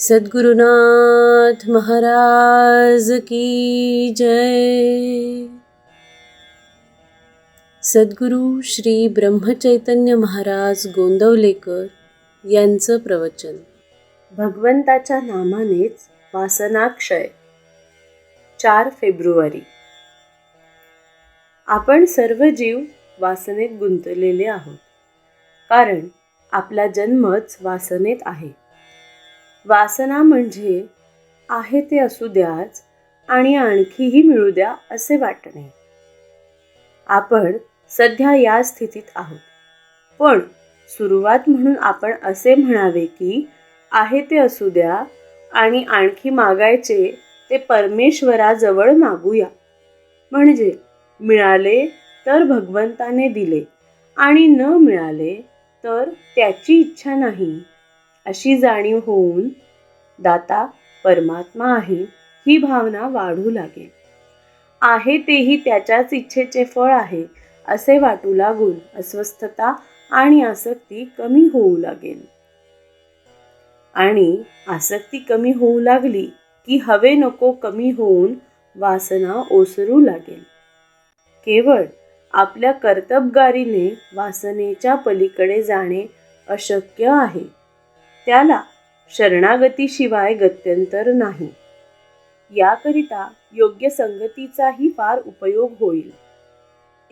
सद्गुरुनाथ महाराज की जय। सद्गुरु श्री ब्रह्मचैतन्य महाराज गोंदवलेकर यांचं प्रवचन. भगवंताच्या नामानेच वासनाक्षय चार फेब्रुवारी. आपण सर्व जीव वासनेत गुंतलेले आहोत कारण आपला जन्मच वासनेत आहे. वासना म्हणजे आहे ते असू द्याच आणि आणखीही मिळू द्या असे वाटणे. आपण सध्या या स्थितीत आहोत. पण सुरुवात म्हणून आपण असे म्हणावे की आहे ते असू द्या आणि आणखी मागायचे ते परमेश्वराजवळ मागूया. म्हणजे मिळाले तर भगवंताने दिले आणि न मिळाले तर त्याची इच्छा नाही. अशी जाणीव होऊन दाता परमात्मा आहे ही भावना वाढू लागेल. आहे तेही त्याच्याच इच्छेचे फळ आहे असे वाटू लागून अस्वस्थता आणि आसक्ती कमी होऊ लागेल. आणि आसक्ती कमी होऊ लागली की हवे नको कमी होऊन वासना ओसरू लागेल. केवळ आपल्या कर्तबगारीने वासनेच्या पलीकडे जाणे अशक्य आहे. त्याला शरणागतीशिवाय गत्यंतर नाही. याकरिता योग्य संगतीचाही फार उपयोग होईल.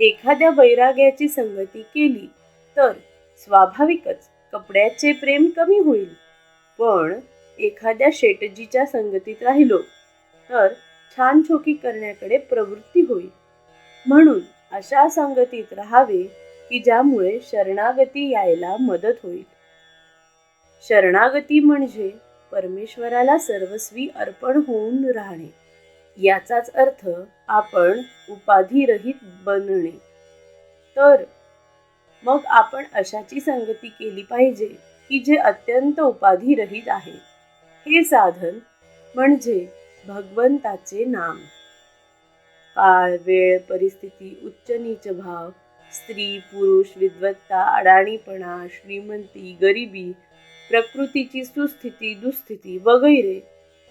एखाद्या वैराग्याची संगती केली तर स्वाभाविकच कपड्याचे प्रेम कमी होईल. पण एखाद्या शेटजीच्या संगतीत राहिलो तर छान छोकी करण्याकडे प्रवृत्ती होईल. म्हणून अशा संगतीत राहावे की ज्यामुळे शरणागती यायला मदत होईल. शरणागती म्हणजे परमेश्वराला सर्वस्वी अर्पण होऊन राहणे. याचाच अर्थ आपण उपाधिरहित बनणे. तर मग आपण अशाची संगती केली पाहिजे की जे अत्यंत उपाधिरहित आहे. हे साधन म्हणजे भगवंताचे नाम. काळ वेळ परिस्थिती उच्च नीच भाव स्त्री पुरुष विद्वत्ता अडाणीपणा श्रीमंती गरिबी प्रकृतीची सुस्थिती दुस्थिती वगैरे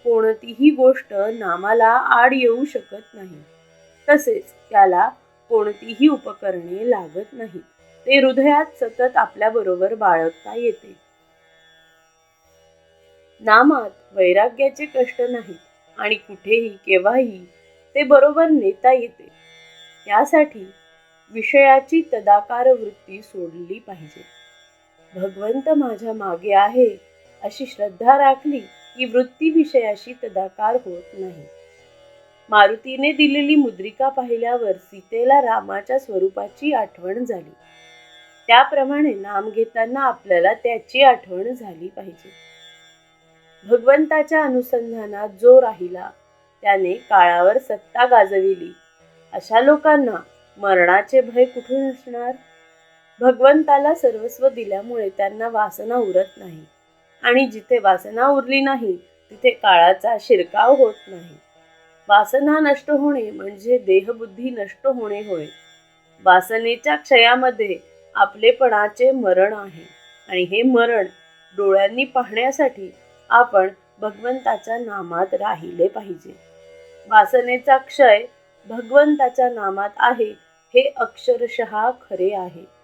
कोणतीही गोष्ट नामाला आड येऊ शकत नाही. तसेच त्याला कोणतीही उपकरणे लागत नाही ते हृदयात सतत आपल्याबरोबर बाळगता येते. नामात वैराग्याचे कष्ट नाहीत आणि कुठेही केव्हाही ते बरोबर नेता येते. त्यासाठी विषयाची तदाकार वृत्ती सोडली पाहिजे. भगवंत माझ्या मागे आहे अशी श्रद्धा राखली की वृत्ती विषयाशी तदाकार होत नाही. मारुतीने दिलेली मुद्रिका पाहिल्यावर सीतेला रामाच्या स्वरूपाची आठवण झाली. त्याप्रमाणे नाम घेताना आपल्याला त्याची आठवण झाली पाहिजे. भगवंताच्या अनुसंधानात जो राहिला त्याने काळावर सत्ता गाजविली. अशा लोकांना मरणाचे भय कुठून असणार? भगवंताला सर्वस्व दिल्यामुळे त्यांना वासना उरत नाही. आणि जिथे वासना उरली नाही तिथे काळाचा शिरकाव होत नाही. वासना नष्ट होणे म्हणजे देहबुद्धी नष्ट होणे होय. वासनेच्या क्षयामध्ये आपलेपणाचे मरण आहे. आणि हे मरण डोळ्यांनी पाहण्यासाठी आपण भगवंताच्या नामात राहिले पाहिजे. वासनेचा क्षय भगवंताच्या नामात आहे हे अक्षरशः खरे आहे.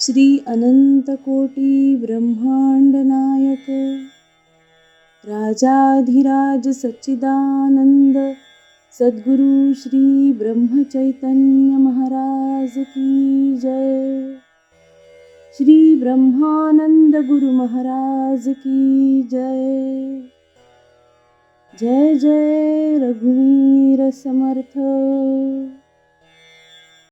श्री अनंत कोटी ब्रह्मांड नायक राजाधिराज सच्चिदानंद सद्गुरु श्री ब्रह्मचैतन्य महाराज की जय। श्री ब्रह्मानंद गुरु महाराज की जय। जय जय रघुवीर समर्थ